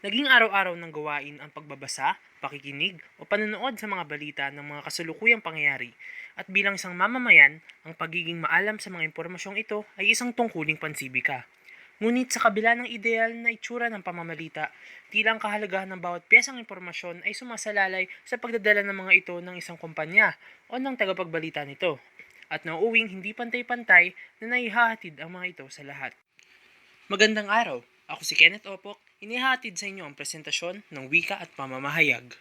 Naging araw-araw ng gawain ang pagbabasa, pakikinig o panonood sa mga balita ng mga kasalukuyang pangyayari at bilang isang mamamayan, ang pagiging maalam sa mga impormasyong ito ay isang tungkuling pansibika. Ngunit sa kabila ng ideal na itsura ng pamamalita, tila ang kahalagahan ng bawat piyesang impormasyon ay sumasalalay sa pagdadala ng mga ito ng isang kumpanya o ng tagapagbalita nito at nauuwing hindi pantay-pantay na naihahatid ang mga ito sa lahat. Magandang araw! Ako si Kenneth Opok, inihatid sa inyo ang presentasyon ng wika at pamamahayag.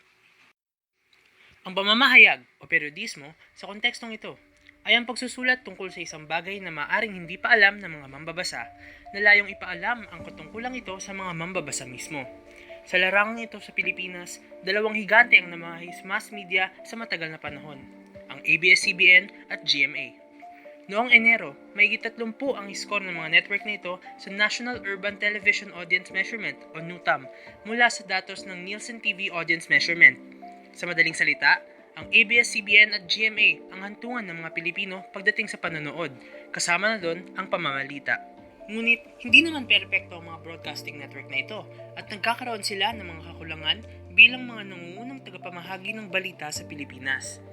Ang pamamahayag o periodismo sa kontekstong ito ay ang pagsusulat tungkol sa isang bagay na maaring hindi pa alam ng mga mambabasa na layong ipaalam ang katungkulang ito sa mga mambabasa mismo. Sa larangang ito sa Pilipinas, dalawang higante ang namahis mass media sa matagal na panahon, ang ABS-CBN at GMA. Noong Enero, may 30 ang score ng mga network na ito sa National Urban Television Audience Measurement o NUTAM mula sa datos ng Nielsen TV Audience Measurement. Sa madaling salita, ang ABS-CBN at GMA ang hantungan ng mga Pilipino pagdating sa panonood, kasama na doon ang pamamalita. Ngunit, hindi naman perpekto ang mga broadcasting network na ito at nagkakaroon sila ng mga kakulangan bilang mga nangungunang tagapamahagi ng balita sa Pilipinas.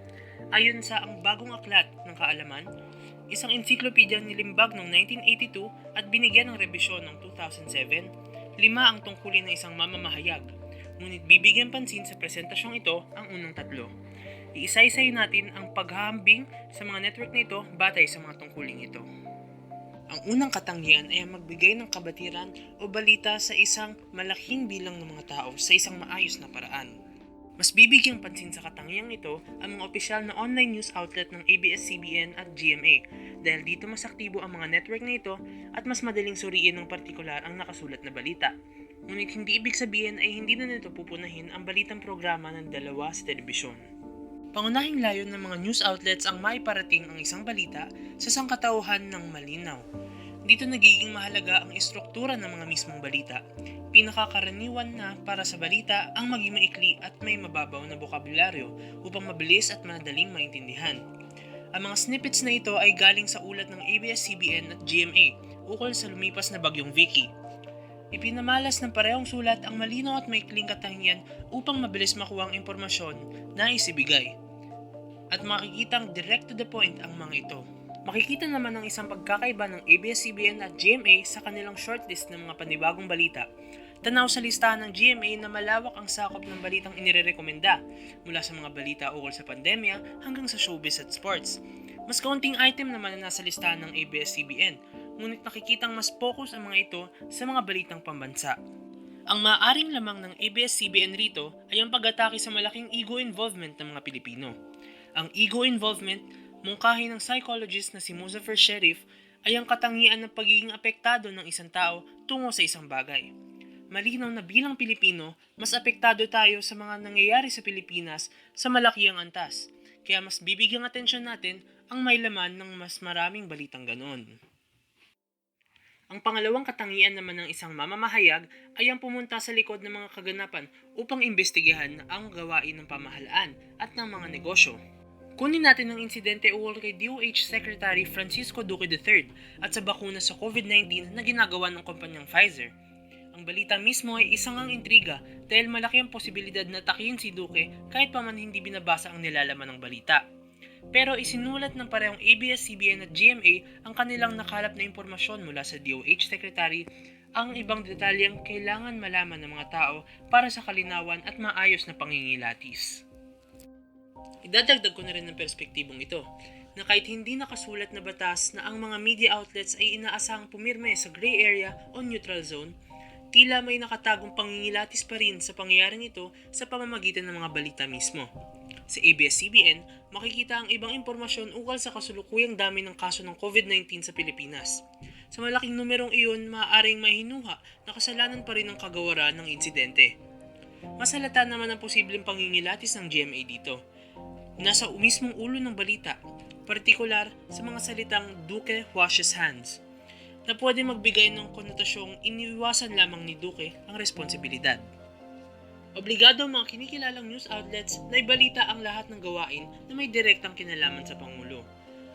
Ayon sa ang bagong aklat ng kaalaman, isang encyclopedia nilimbag noong 1982 at binigyan ng rebisyon noong 2007, lima ang tungkulin ng isang mamamahayag, ngunit bibigyan pansin sa presentasyong ito ang unang tatlo. Iisa-isay natin ang paghahambing sa mga network na ito batay sa mga tungkuling ito. Ang unang katangian ay ang magbigay ng kabatiran o balita sa isang malaking bilang ng mga tao sa isang maayos na paraan. Mas bibigyang pansin sa katangiang ito ang mga opisyal na online news outlet ng ABS-CBN at GMA dahil dito mas aktibo ang mga network na ito at mas madaling suriin ng partikular ang nakasulat na balita. Ngunit hindi ibig sabihin ay hindi na nito pupunahin ang balitang programa ng dalawa sa telebisyon. Pangunahing layon ng mga news outlets ang maiparating ang isang balita sa sangkatauhan ng malinaw. Dito nagiging mahalaga ang istruktura ng mga mismong balita. Pinakakaraniwan na para sa balita ang maging maikli at may mababaw na bokabularyo upang mabilis at madaling maintindihan. Ang mga snippets na ito ay galing sa ulat ng ABS-CBN at GMA ukol sa lumipas na bagyong Vicky. Ipinamalas ng parehong sulat ang malinaw at maikling katangian upang mabilis makuha ang impormasyon na isibigay. At makikitang direct to the point ang mga ito. Makikita naman ang isang pagkakaiba ng ABS-CBN at GMA sa kanilang shortlist ng mga panibagong balita. Tanaw sa listahan ng GMA na malawak ang sakop ng balitang inirerekomenda mula sa mga balita ukol sa pandemya hanggang sa showbiz at sports. Mas kaunting item naman na nasa listahan ng ABS-CBN, ngunit nakikitang mas focus ang mga ito sa mga balitang pambansa. Ang maaaring lamang ng ABS-CBN rito ay ang pag-atake sa malaking ego involvement ng mga Pilipino. Ang ego involvement, mungkahi ng psychologist na si Muzaffar Sherif, ay ang katangian ng pagiging apektado ng isang tao tungo sa isang bagay. Malinaw na bilang Pilipino, mas apektado tayo sa mga nangyayari sa Pilipinas sa malakiang antas, kaya mas bibigyang atensyon natin ang may laman ng mas maraming balitang ganon. Ang pangalawang katangian naman ng isang mamamahayag ay ang pumunta sa likod ng mga kaganapan upang imbestigahan ang gawain ng pamahalaan at ng mga negosyo. Kunin natin ang insidente ukol kay DOH Secretary Francisco Duque III at sa bakuna sa COVID-19 na ginagawa ng kumpanyang Pfizer. Ang balita mismo ay isang ang intriga dahil malaki ang posibilidad na takihin si Duque kahit pa man hindi binabasa ang nilalaman ng balita. Pero isinulat ng parehong ABS-CBN at GMA ang kanilang nakalap na impormasyon mula sa DOH Secretary ang ibang detalyeng kailangan malaman ng mga tao para sa kalinawan at maayos na pangingilatis. Idadagdag ko na rin ng perspektibong ito na kahit hindi nakasulat na batas na ang mga media outlets ay inaasahang pumirme sa gray area o neutral zone, tila may nakatagong pangingilatis pa rin sa pangyayaring ito sa pamamagitan ng mga balita mismo. Sa ABS-CBN, makikita ang ibang impormasyon ukol sa kasulukuyang dami ng kaso ng COVID-19 sa Pilipinas. Sa malaking numerong iyon, maaaring mahinuha na kasalanan pa rin ang kagawaran ng insidente. Mas halata naman ang posibleng pangingilatis ng GMA dito. Nasa mismong ulo ng balita, partikular sa mga salitang Duque washes hands, na pwede magbigay ng konotasyong iniiwasan lamang ni Duque ang responsibilidad. Obligado ang mga kinikilalang news outlets na ibalita ang lahat ng gawain na may direktang kinalaman sa Pangulo.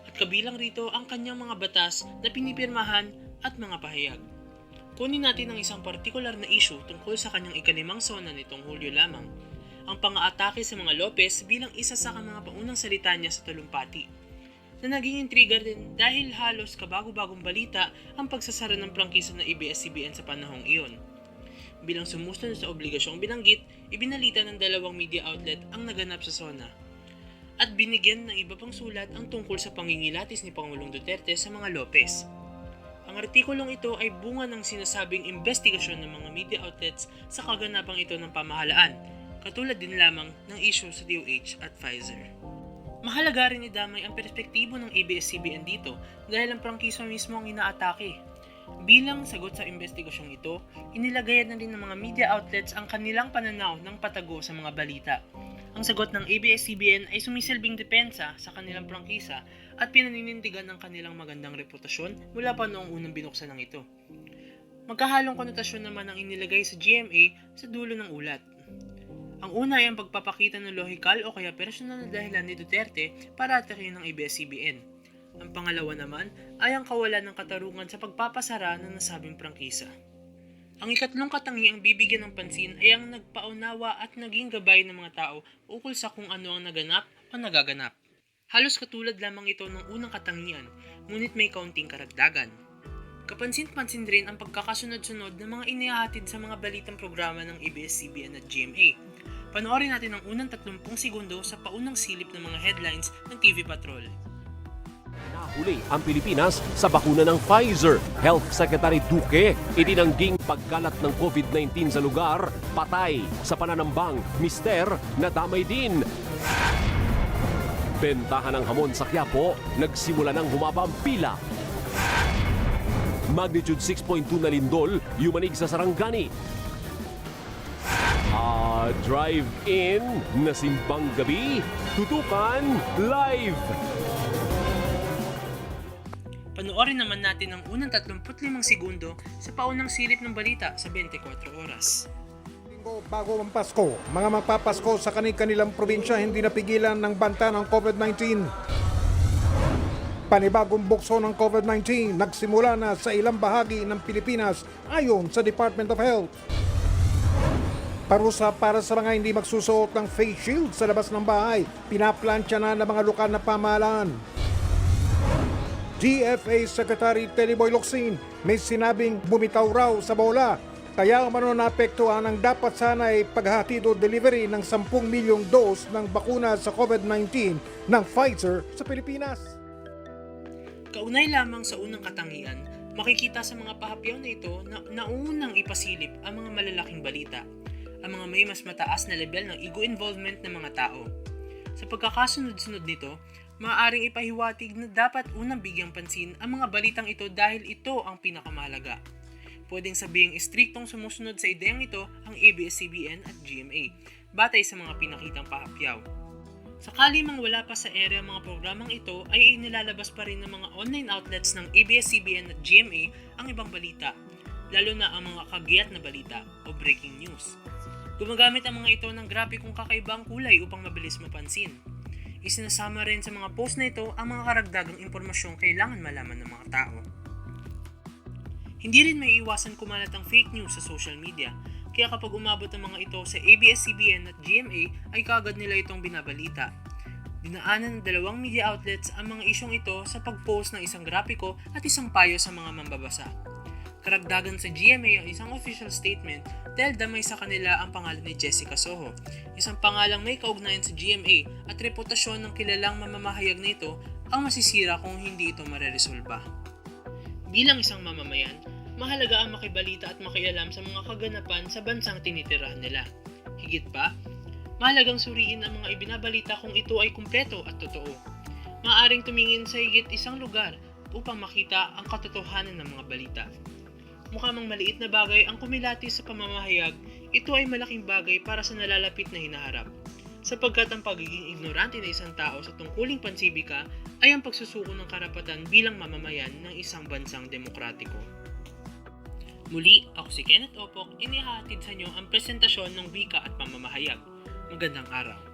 At kabilang rito ang kanyang mga batas na pinipirmahan at mga pahayag. Kunin natin ang isang partikular na issue tungkol sa kanyang ikalimang sona nitong Hulyo lamang. Ang pang-aatake sa mga Lopez bilang isa sa mga paunang salita niya sa talumpati. Na naging intriga din dahil halos kabago-bagong balita ang pagsasara ng prangkisa ng ABS-CBN sa panahong iyon. Bilang sumusunod sa obligasyong binanggit, ibinalita ng dalawang media outlet ang naganap sa SONA. At binigyan ng iba pang sulat ang tungkol sa pangingilatis ni Pangulong Duterte sa mga Lopez. Ang artikulong ito ay bunga ng sinasabing investigasyon ng mga media outlets sa kaganapang ito ng pamahalaan, katulad din lamang ng issue sa DOH at Pfizer. Mahalaga rin idamay ang perspektibo ng ABS-CBN dito dahil ang prangkisa mismo ang inaatake. Bilang sagot sa investigasyong ito, inilagayan na rin ng mga media outlets ang kanilang pananaw ng patago sa mga balita. Ang sagot ng ABS-CBN ay sumisilbing depensa sa kanilang prangkisa at pinaninindigan ang kanilang magandang reputasyon mula pa noong unang binuksan ng ito. Magkahalong konotasyon naman ang inilagay sa GMA sa dulo ng ulat. Ang una ay ang pagpapakita ng lohikal o kaya personal na dahilan ni Duterte para atakin ng ABS-CBN. Ang pangalawa naman ay ang kawalan ng katarungan sa pagpapasara ng nasabing prangkisa. Ang ikatlong katangiang bibigyan ng pansin ay ang nagpaunawa at naging gabay ng mga tao ukol sa kung ano ang naganap o nagaganap. Halos katulad lamang ito ng unang katangian, ngunit may kaunting karagdagan. Kapansin-pansin rin ang pagkakasunod-sunod ng mga inihahatid sa mga balitang programa ng ABS-CBN at GMA. Panoorin natin ang unang 30 segundo sa paunang silip ng mga headlines ng TV Patrol. Nahuli ang Pilipinas sa bakuna ng Pfizer. Health Secretary Duque itinangging pagkalat ng COVID-19 sa lugar, patay. Sa pananambang, mister, nadamay din. Bentahan ng hamon sa Quiapo, nagsimula ng humaba ang pila. Magnitude 6.2 na lindol, yumanig sa Sarangani. Ah, drive-in na simbang gabi, tutukan live. Panoorin naman natin ang unang 35 segundo sa paunang silip ng balita sa 24 oras. Linggo bago ang Pasko, mga magpapasko sa kanilang probinsya hindi napigilan ng banta ng COVID-19. Panibagong bukso ng COVID-19 nagsimula na sa ilang bahagi ng Pilipinas ayon sa Department of Health. Parusa para sa mga hindi magsusuot ng face shield sa labas ng bahay, pinaplansya na ng mga lokal na pamahalaan. DFA Secretary Teliboy Locsin may sinabing bumitaw raw sa bola kaya umano naapektuhan ang dapat sana ay paghatid o delivery ng 10 milyong dose ng bakuna sa COVID-19 ng Pfizer sa Pilipinas. Kaunay lamang sa unang katangian, makikita sa mga pahapyaw na ito na naunang ipasilip ang mga malalaking balita, ang mga may mas mataas na level ng ego involvement ng mga tao. Sa pagkakasunod-sunod nito, maaaring ipahiwatig na dapat unang bigyang pansin ang mga balitang ito dahil ito ang pinakamahalaga. Pwedeng sabihing istriktong sumusunod sa ideyang ito ang ABS-CBN at GMA, batay sa mga pinakitang pahapyaw. Sakali mang wala pa sa area mga programang ito ay inilalabas pa rin ng mga online outlets ng ABS-CBN at GMA ang ibang balita, lalo na ang mga kagiyat na balita o breaking news. Gumagamit ang mga ito ng grafikong kakaibang kulay upang mabilis mapansin. Isinasama rin sa mga post na ito ang mga karagdagang impormasyong kailangan malaman ng mga tao. Hindi rin may iwasan kumalat ang fake news sa social media, kaya kapag umabot ang mga ito sa ABS-CBN at GMA ay kagad nila itong binabalita. Dinaanan ng dalawang media outlets ang mga isyong ito sa pag-post ng isang grapiko at isang payo sa mga mambabasa. Karagdagan sa GMA ang isang official statement dahil damay sa kanila ang pangalan ni Jessica Soho, isang pangalang may kaugnayan sa GMA at reputasyon ng kilalang mamamahayag na ito ang masisira kung hindi ito mareresolba. Bilang isang mamamayan, mahalaga ang makibalita at makialam sa mga kaganapan sa bansang tinitirahan nila. Higit pa, mahalagang suriin ang mga ibinabalita kung ito ay kumpleto at totoo. Maaring tumingin sa higit isang lugar upang makita ang katotohanan ng mga balita. Mukha mang maliit na bagay ang kumilati sa pamamahayag, ito ay malaking bagay para sa nalalapit na hinaharap. Sapagkat ang pagiging ignorante ng isang tao sa tungkuling pansibika ay ang pagsusuko ng karapatan bilang mamamayan ng isang bansang demokratiko. Muli, ako si Kenneth Opok, inihatid sa inyo ang presentasyon ng wika at pamamahayag. Magandang araw.